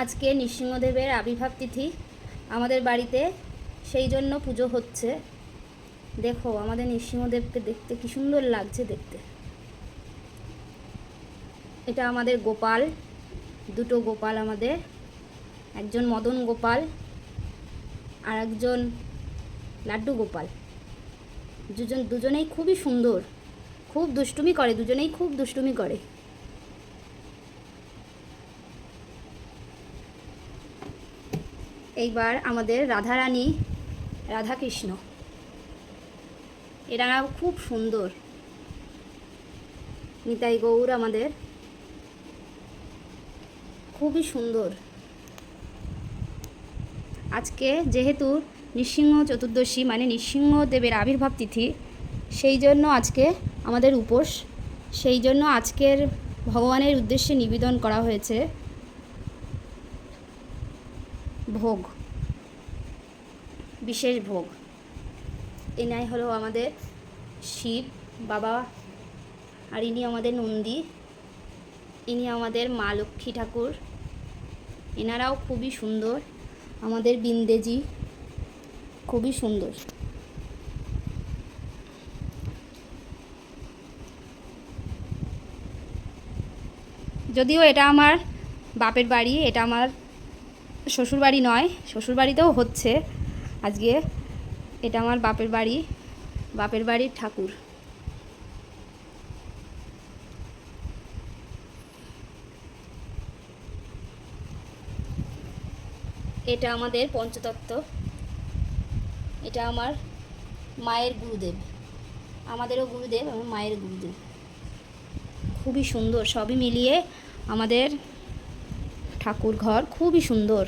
আজকে নৃসিংহদেবের আবির্ভাব তিথি আমাদের বাড়িতে, সেই জন্য পুজো হচ্ছে। দেখো, আমাদের নৃসিংহদেবকে দেখতে কি সুন্দর লাগছে দেখতে। এটা আমাদের গোপাল, দুটো গোপাল আমাদের। একজন মদন গোপাল আর একজন লাড্ডু গোপাল। দুজন, দুজনেই খুবই সুন্দর, খুব দুষ্টুমি করে, দুজনেই খুব দুষ্টুমি করে। এইবার আমাদের রাধারানী রাধাকৃষ্ণ। এরা খুব সুন্দর। নিতাই গৌর আমাদের খুবই সুন্দর। আজকে যেহেতু নৃসিংহ চতুর্দশী মানে নৃসিংহদেবের আবির্ভাব তিথি, সেই জন্য আজকে আমাদের উপোস, সেই জন্য আজকের ভগবানের উদ্দেশ্যে নিবেদন করা হয়েছে। ভোগ, বিশেষ ভোগ। এনাই হলো আমাদের শিব, বাবা, আর ইনি আমাদের নন্দী। ইনি আমাদের মা লক্ষ্মী ঠাকুর। এনারাও খুবই সুন্দর, আমাদের বিন্দেজি, খুবই সুন্দর। যদিও এটা আমার বাপের বাড়ি, এটা আমার শ্বশুর বাড়ি নয় শ্বশুর বাড়িতেও হচ্ছে। আজকে এটা আমার বাপের বাড়ি, বাপের বাড়ির ঠাকুর। এটা আমাদের পঞ্চতত্ত্ব। এটা আমার মায়ের গুরুদেব। আমাদেরও গুরুদেব, আমার মায়ের গুরুদেব। খুবই সুন্দর, সবই মিলিয়ে আমাদের ঠাকুর ঘর খুবই সুন্দর।